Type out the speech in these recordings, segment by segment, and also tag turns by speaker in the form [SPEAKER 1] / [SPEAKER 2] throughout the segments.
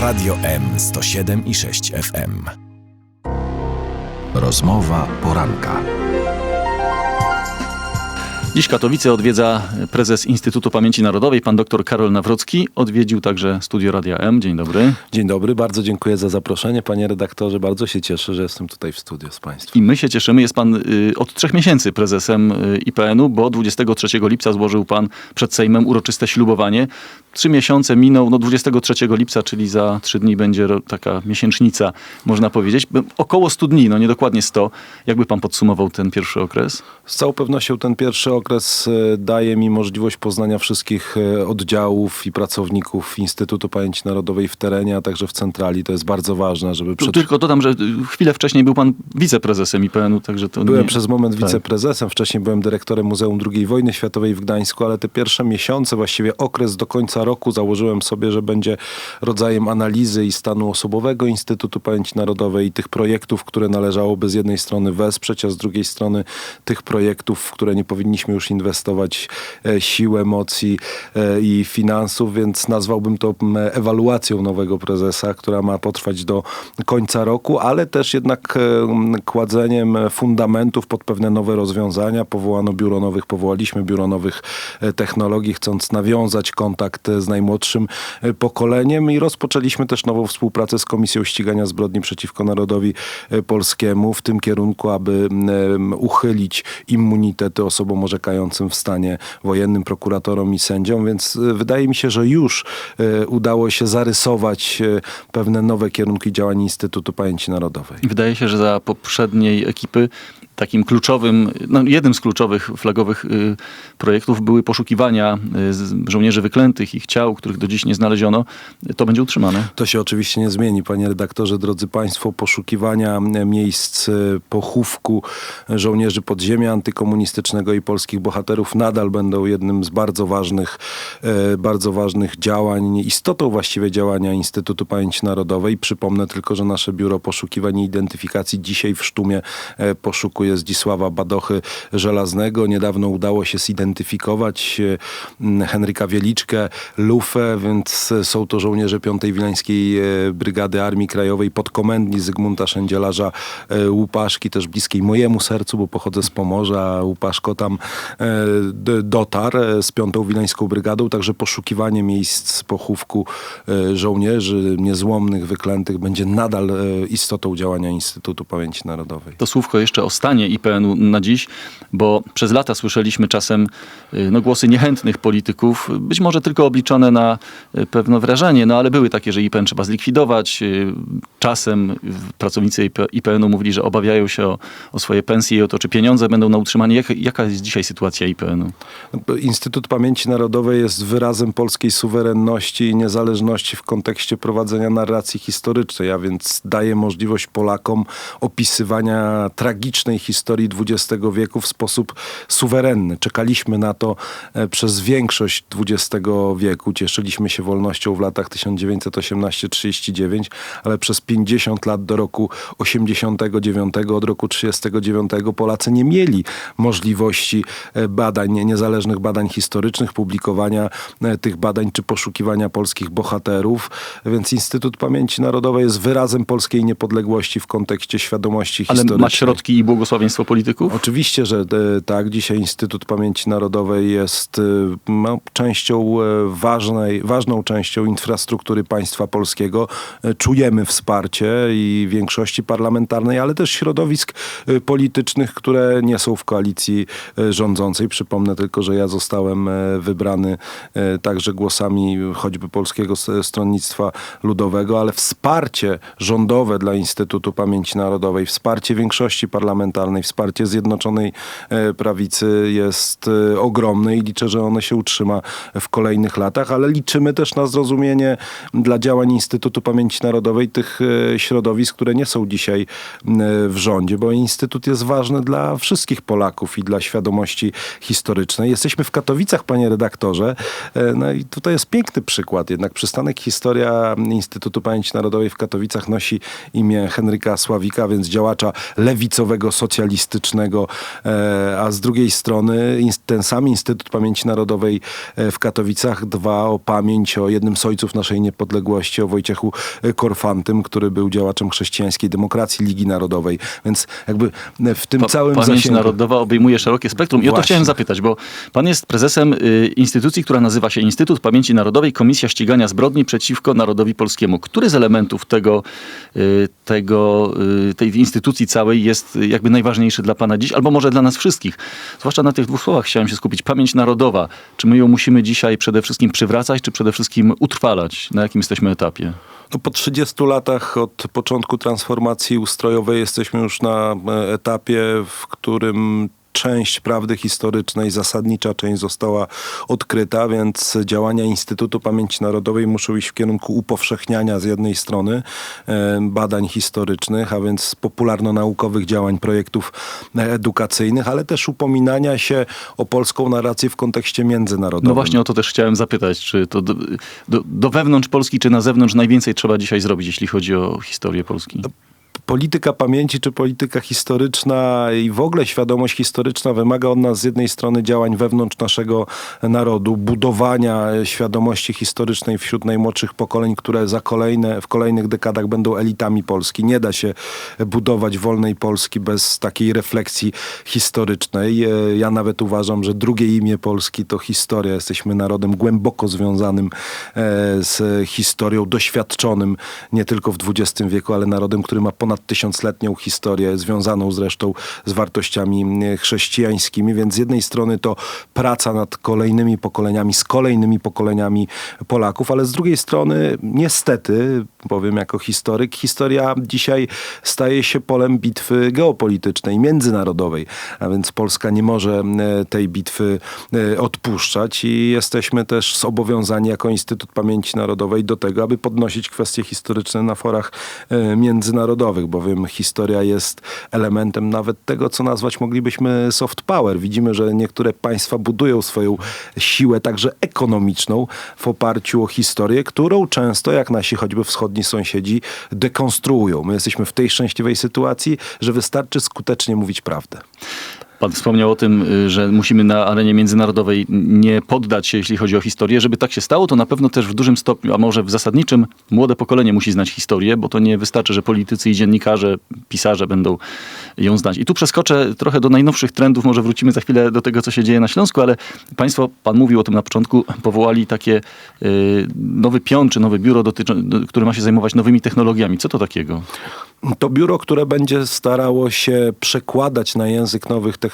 [SPEAKER 1] Radio M 107 i 6 FM. Rozmowa poranka.
[SPEAKER 2] Dziś Katowice odwiedza prezes Instytutu Pamięci Narodowej, pan dr Karol Nawrocki. Odwiedził także studio Radia M. Dzień dobry.
[SPEAKER 3] Dzień dobry, bardzo dziękuję za zaproszenie. Panie redaktorze, bardzo się cieszę, że jestem tutaj w studio z Państwem.
[SPEAKER 2] I my się cieszymy. Jest pan y, od trzech miesięcy prezesem y, IPN-u, bo 23 lipca złożył pan przed Sejmem uroczyste ślubowanie. Trzy miesiące minął, no 23 lipca, czyli za trzy dni będzie taka miesięcznica, można powiedzieć. Około 100 dni, no niedokładnie 100. Jakby pan podsumował ten pierwszy okres?
[SPEAKER 3] Z całą pewnością ten pierwszy okres e, daje mi możliwość poznania wszystkich e, oddziałów i pracowników Instytutu Pamięci Narodowej w terenie, a także w centrali. To jest bardzo ważne, żeby
[SPEAKER 2] Tu
[SPEAKER 3] przed...
[SPEAKER 2] Tylko dodam, że chwilę wcześniej był pan wiceprezesem IPN-u, także to
[SPEAKER 3] Byłem
[SPEAKER 2] nie...
[SPEAKER 3] przez moment
[SPEAKER 2] Tak.
[SPEAKER 3] wiceprezesem, wcześniej byłem dyrektorem Muzeum II wojny światowej w Gdańsku, ale te pierwsze miesiące, właściwie okres do końca roku założyłem sobie, że będzie rodzajem analizy i stanu osobowego Instytutu Pamięci Narodowej i tych projektów, które należałoby z jednej strony wesprzeć, a z drugiej strony tych projektów, które nie powinniśmy już inwestować e, sił, emocji e, i finansów, więc nazwałbym to ewaluacją nowego prezesa, która ma potrwać do końca roku, ale też jednak e, kładzeniem fundamentów pod pewne nowe rozwiązania. Powołano biuro nowych, powołaliśmy biuro nowych technologii, chcąc nawiązać kontakt z najmłodszym pokoleniem i rozpoczęliśmy też nową współpracę z Komisją Ścigania Zbrodni przeciwko Narodowi Polskiemu w tym kierunku, aby uchylić immunitety osobom orzekającym w stanie wojennym, prokuratorom i sędziom, więc e, wydaje mi się, że już e, udało się zarysować e, pewne nowe kierunki działań Instytutu Pamięci Narodowej.
[SPEAKER 2] Wydaje się, że za poprzedniej ekipy takim kluczowym, no jednym z kluczowych flagowych y, projektów były poszukiwania y, żołnierzy wyklętych, ich ciał, których do dziś nie znaleziono. To będzie utrzymane.
[SPEAKER 3] To się oczywiście nie zmieni, panie redaktorze, drodzy państwo. Poszukiwania miejsc e, pochówku żołnierzy podziemia antykomunistycznego i polskich bohaterów nadal będą jednym z bardzo ważnych, bardzo ważnych działań, istotą właściwie działania Instytutu Pamięci Narodowej. Przypomnę tylko, że nasze Biuro Poszukiwań i Identyfikacji dzisiaj w Sztumie e, poszukuje Zdzisława Badochy Żelaznego. Niedawno udało się zidentyfikować e, Henryka Wieliczkę, Lufę, więc są to żołnierze 5 Wileńskiej e, Brygady Armii Krajowej pod komendni Zygmunta Szędzielarza e, Łupaszki, też bliskiej mojemu sercu, bo pochodzę z Pomorza, Łupaszko tam dotarł z 5 Wileńską Brygadą, także poszukiwanie miejsc pochówku żołnierzy niezłomnych, wyklętych będzie nadal istotą działania Instytutu Pamięci Narodowej.
[SPEAKER 2] To słówko jeszcze o stanie IPN-u na dziś, bo przez lata słyszeliśmy czasem y, no, głosy niechętnych polityków, być może tylko obliczone na y, pewne wrażenie, no ale były takie, że IPN trzeba zlikwidować. Y, Czasem pracownicy IP IPN-u mówili, że obawiają się o, o swoje pensje i o to, czy pieniądze będą na utrzymanie. Jak, jaka jest dzisiaj sytuacja IPN-u?
[SPEAKER 3] Instytut Pamięci Narodowej jest wyrazem polskiej suwerenności i niezależności w kontekście prowadzenia narracji historycznej, a więc daje możliwość Polakom opisywania tragicznej historii XX wieku w sposób suwerenny. Czekaliśmy na to e, przez większość XX wieku. Cieszyliśmy się wolnością w latach 1918-39, ale przez 50 lat do roku 89, od roku 39 Polacy nie mieli możliwości e, badań, niezależnych badań historycznych, publikowania e, tych badań czy poszukiwania polskich bohaterów. Więc Instytut Pamięci Narodowej jest wyrazem polskiej niepodległości w kontekście świadomości
[SPEAKER 2] Ale
[SPEAKER 3] historycznej.
[SPEAKER 2] ma środki i błogosławieństwo polityków?
[SPEAKER 3] Oczywiście, że e, tak. Dzisiaj Instytut Pamięci Narodowej jest e, no, częścią e, ważnej, ważną częścią infrastruktury państwa polskiego. Czujemy wsparcie i większości parlamentarnej, ale też środowisk politycznych, które nie są w koalicji rządzącej. Przypomnę tylko, że ja zostałem wybrany także głosami choćby Polskiego Stronnictwa Ludowego, ale wsparcie rządowe dla Instytutu Pamięci Narodowej, wsparcie większości parlamentarnej, wsparcie Zjednoczonej e, Prawicy jest e, ogromne i liczę, że ono się utrzyma w kolejnych latach, ale liczymy też na zrozumienie dla działań Instytutu Pamięci Narodowej tych e, środowisk, które nie są dzisiaj w rządzie, bo Instytut jest ważny dla wszystkich Polaków i dla świadomości historycznej. Jesteśmy w Katowicach, panie redaktorze, no i tutaj jest piękny przykład. Jednak przystanek Historia Instytutu Pamięci Narodowej w Katowicach nosi imię Henryka Sławika, więc działacza lewicowego, socjalistycznego, e, a z drugiej strony ten sam Instytut Pamięci Narodowej e, w Katowicach dba o pamięć o jednym z ojców naszej niepodległości, o Wojciechu e, Korfantym, który był działaczem chrześcijańskiej demokracji Ligi Narodowej. Więc jakby w tym
[SPEAKER 2] Pa-
[SPEAKER 3] całym
[SPEAKER 2] Pamięć
[SPEAKER 3] zasięgu...
[SPEAKER 2] Narodowa obejmuje szerokie spektrum. I o to
[SPEAKER 3] Właśnie.
[SPEAKER 2] chciałem zapytać, bo pan jest prezesem y, instytucji, która nazywa się Instytut Pamięci Narodowej Komisja Ścigania Zbrodni przeciwko Narodowi Polskiemu. Który z elementów tego, y, tego, y, tej instytucji całej jest jakby najważniejszy dla pana dziś, albo może dla nas wszystkich? Zwłaszcza na tych dwóch słowach chciałem się skupić. Pamięć narodowa. Czy my ją musimy dzisiaj przede wszystkim przywracać, czy przede wszystkim utrwalać? Na jakim jesteśmy etapie?
[SPEAKER 3] No po 30 latach od początku transformacji ustrojowej jesteśmy już na e, etapie, w którym część prawdy historycznej, zasadnicza część została odkryta, więc działania Instytutu Pamięci Narodowej muszą iść w kierunku upowszechniania z jednej strony e, badań historycznych, a więc popularno-naukowych działań, projektów edukacyjnych, ale też upominania się o polską narrację w kontekście międzynarodowym.
[SPEAKER 2] No właśnie o to też chciałem zapytać, czy to do, do, do wewnątrz Polski, czy na zewnątrz najwięcej trzeba dzisiaj zrobić, jeśli chodzi o historię Polski?
[SPEAKER 3] Polityka pamięci czy polityka historyczna i w ogóle świadomość historyczna wymaga od nas z jednej strony działań wewnątrz naszego narodu, budowania świadomości historycznej wśród najmłodszych pokoleń, które za kolejne, w kolejnych dekadach będą elitami Polski. Nie da się budować wolnej Polski bez takiej refleksji historycznej. E, Ja nawet uważam, że drugie imię Polski to historia. Jesteśmy narodem głęboko związanym e, z historią, doświadczonym nie tylko w XX wieku, ale narodem, który ma ponad tysiącletnią historię, związaną zresztą z wartościami e, chrześcijańskimi, więc z jednej strony to praca nad kolejnymi pokoleniami, z kolejnymi pokoleniami Polaków, ale z drugiej strony niestety, powiem jako historyk, historia dzisiaj staje się polem bitwy geopolitycznej, międzynarodowej, a więc Polska nie może e, tej bitwy e, odpuszczać i jesteśmy też zobowiązani jako Instytut Pamięci Narodowej do tego, aby podnosić kwestie historyczne na forach e, międzynarodowych, bowiem historia jest elementem nawet tego, co nazwać moglibyśmy soft power. Widzimy, że niektóre państwa budują swoją siłę także ekonomiczną w oparciu o historię, którą często, jak nasi choćby wschodni sąsiedzi, dekonstruują. My jesteśmy w tej szczęśliwej sytuacji, że wystarczy skutecznie mówić prawdę.
[SPEAKER 2] Pan wspomniał o tym, y, że musimy na arenie międzynarodowej nie poddać się, jeśli chodzi o historię. Żeby tak się stało, to na pewno też w dużym stopniu, a może w zasadniczym, młode pokolenie musi znać historię, bo to nie wystarczy, że politycy i dziennikarze, pisarze będą ją znać. I tu przeskoczę trochę do najnowszych trendów, może wrócimy za chwilę do tego, co się dzieje na Śląsku, ale państwo, pan mówił o tym na początku, powołali takie y, nowy pion, czy nowe biuro, które ma się zajmować nowymi technologiami. Co to takiego?
[SPEAKER 3] To biuro, które będzie starało się przekładać na język nowych technologii,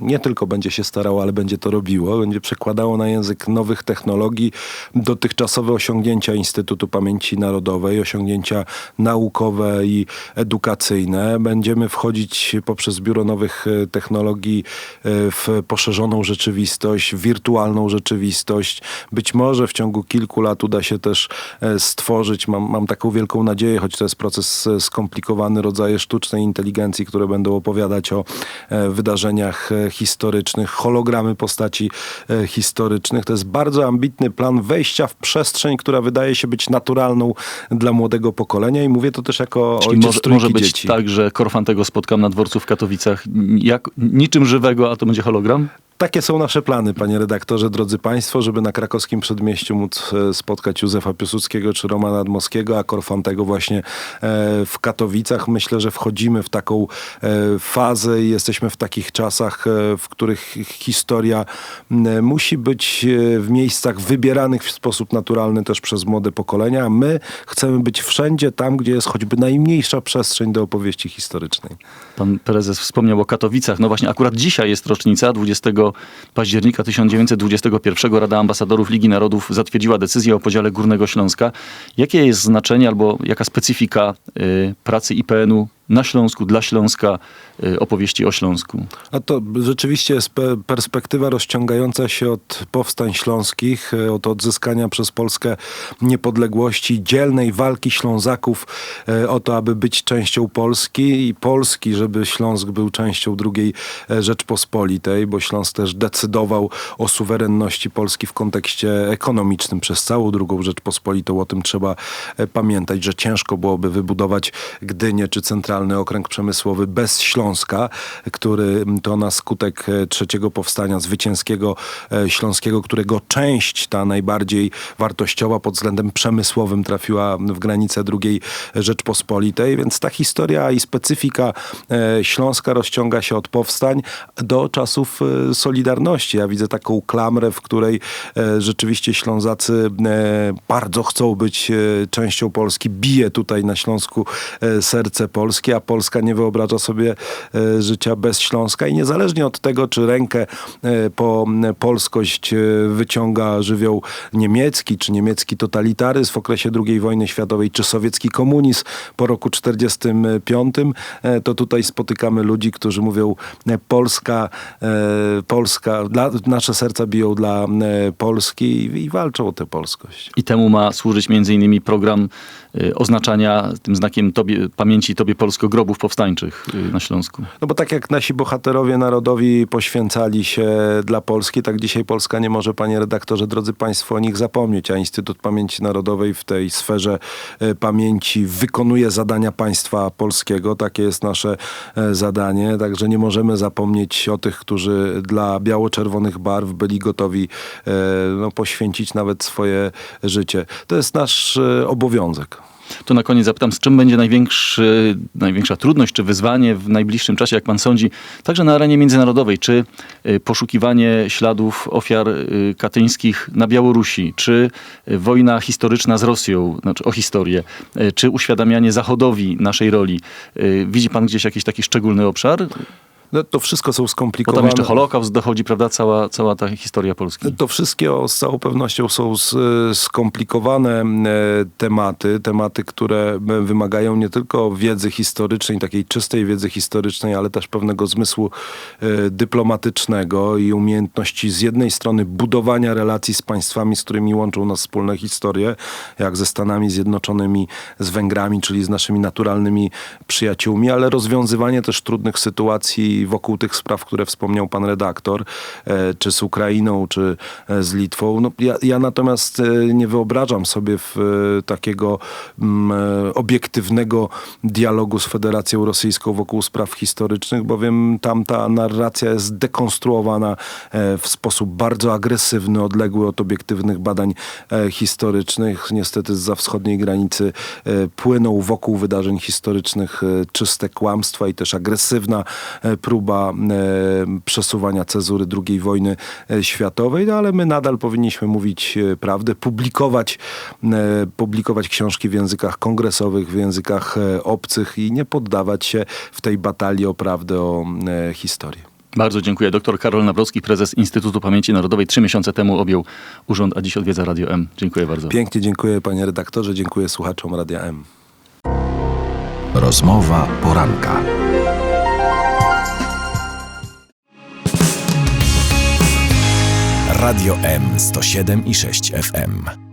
[SPEAKER 3] nie tylko będzie się starało, ale będzie to robiło, będzie przekładało na język nowych technologii dotychczasowe osiągnięcia Instytutu Pamięci Narodowej, osiągnięcia naukowe i edukacyjne. Będziemy wchodzić poprzez biuro nowych e, technologii e, w poszerzoną rzeczywistość, wirtualną rzeczywistość. Być może w ciągu kilku lat uda się też e, stworzyć, mam, mam taką wielką nadzieję, choć to jest proces skomplikowany, rodzaje sztucznej inteligencji, które będą opowiadać o e, wydarzeniach e, historycznych, hologramy postaci e, historycznych. To jest bardzo ambitny plan wejścia w przestrzeń, która wydaje się być naturalną dla młodego pokolenia i mówię to też jako
[SPEAKER 2] Czyli
[SPEAKER 3] ojciec
[SPEAKER 2] może, może być
[SPEAKER 3] dzieci.
[SPEAKER 2] tak, że Korfantego spotkam na dworcu w Katowicach jak, niczym żywego, a to będzie hologram?
[SPEAKER 3] Takie są nasze plany, panie redaktorze, drodzy państwo, żeby na krakowskim przedmieściu móc e, spotkać Józefa Piłsudskiego czy Romana Dmowskiego, a Korfantego właśnie e, w Katowicach. Myślę, że wchodzimy w taką e, fazę i jesteśmy w takich czasach, w których historia musi być w miejscach wybieranych w sposób naturalny też przez młode pokolenia, my chcemy być wszędzie tam, gdzie jest choćby najmniejsza przestrzeń do opowieści historycznej.
[SPEAKER 2] Pan prezes wspomniał o Katowicach. No właśnie, akurat dzisiaj jest rocznica, 20 października 1921 Rada Ambasadorów Ligi Narodów zatwierdziła decyzję o podziale Górnego Śląska. Jakie jest znaczenie albo jaka specyfika y, pracy IPN-u na Śląsku, dla Śląska, y, opowieści o Śląsku?
[SPEAKER 3] A to rzeczywiście jest pe- perspektywa rozciągająca się od powstań śląskich, e, od odzyskania przez Polskę niepodległości, dzielnej walki Ślązaków e, o to, aby być częścią Polski i Polski, żeby Śląsk był częścią II e, Rzeczpospolitej, bo Śląsk też decydował o suwerenności Polski w kontekście ekonomicznym przez całą II Rzeczpospolitą. O tym trzeba e, pamiętać, że ciężko byłoby wybudować Gdynię czy centralną Okręg Przemysłowy bez Śląska, który to na skutek e, trzeciego powstania zwycięskiego e, śląskiego, którego część ta najbardziej wartościowa pod względem przemysłowym trafiła w granice II Rzeczpospolitej, więc ta historia i specyfika e, Śląska rozciąga się od powstań do czasów Solidarności. Ja widzę taką klamrę, w której rzeczywiście Ślązacy bardzo chcą być częścią Polski. Bije tutaj na Śląsku serce Polski, a Polska nie wyobraża sobie e, życia bez Śląska i niezależnie od tego, czy rękę e, po polskość e, wyciąga żywioł niemiecki, czy niemiecki totalitaryzm w okresie II wojny światowej, czy sowiecki komunizm po roku 1945, e, to tutaj spotykamy ludzi, którzy mówią Polska, Polska, dla, nasze serca biją dla Polski i, i walczą o tę polskość.
[SPEAKER 2] I temu ma służyć między innymi program oznaczania tym znakiem tobie, pamięci Tobie Polsko grobów powstańczych y, na Śląsku.
[SPEAKER 3] No bo tak jak nasi bohaterowie narodowi poświęcali się dla Polski, tak dzisiaj Polska nie może, panie redaktorze, drodzy państwo, o nich zapomnieć, a Instytut Pamięci Narodowej w tej sferze e, pamięci wykonuje zadania państwa polskiego. Takie jest nasze e, zadanie, także nie możemy zapomnieć o tych, którzy dla biało-czerwonych barw byli gotowi e, no, poświęcić nawet swoje życie. To jest nasz obowiązek.
[SPEAKER 2] To na koniec zapytam, z czym będzie największa trudność czy wyzwanie w najbliższym czasie, jak pan sądzi, także na arenie międzynarodowej? Czy y, poszukiwanie śladów ofiar y, katyńskich na Białorusi, czy y, wojna historyczna z Rosją, znaczy o historię, czy uświadamianie Zachodowi naszej roli? Widzi pan gdzieś jakiś taki szczególny obszar?
[SPEAKER 3] No, to wszystko są
[SPEAKER 2] Bo
[SPEAKER 3] skomplikowane.
[SPEAKER 2] tam jeszcze Holokaust dochodzi, prawda? Cała, cała ta historia Polski.
[SPEAKER 3] To wszystkie z całą pewnością są skomplikowane e, tematy, tematy, które e, wymagają nie tylko wiedzy historycznej, takiej czystej wiedzy historycznej, ale też pewnego zmysłu e, dyplomatycznego i umiejętności z jednej strony budowania relacji z państwami, z którymi łączą nas wspólne historie, jak ze Stanami Zjednoczonymi, z Węgrami, czyli z naszymi naturalnymi przyjaciółmi, ale rozwiązywanie też trudnych sytuacji wokół tych spraw, które wspomniał pan redaktor, e, czy z Ukrainą, czy e, z Litwą. No, ja, ja natomiast e, nie wyobrażam sobie w, takiego mm, e, obiektywnego dialogu z Federacją Rosyjską wokół spraw historycznych, bowiem tam ta narracja jest dekonstruowana w sposób bardzo agresywny, odległy od obiektywnych badań historycznych. Niestety za wschodniej granicy płyną wokół wydarzeń historycznych czyste kłamstwa i też agresywna próba e, przesuwania cezury II wojny e, światowej, no ale my nadal powinniśmy mówić e, prawdę, publikować, publikować książki w językach kongresowych, w językach obcych i nie poddawać się w tej batalii o prawdę, o historię.
[SPEAKER 2] Bardzo dziękuję. Doktor Karol Nawrocki, prezes Instytutu Pamięci Narodowej, trzy miesiące temu objął urząd, a dziś odwiedza Radio M. Dziękuję bardzo.
[SPEAKER 3] Pięknie dziękuję panie redaktorze, dziękuję słuchaczom Radia M.
[SPEAKER 1] Rozmowa poranka. Radio M 107 i 6 FM.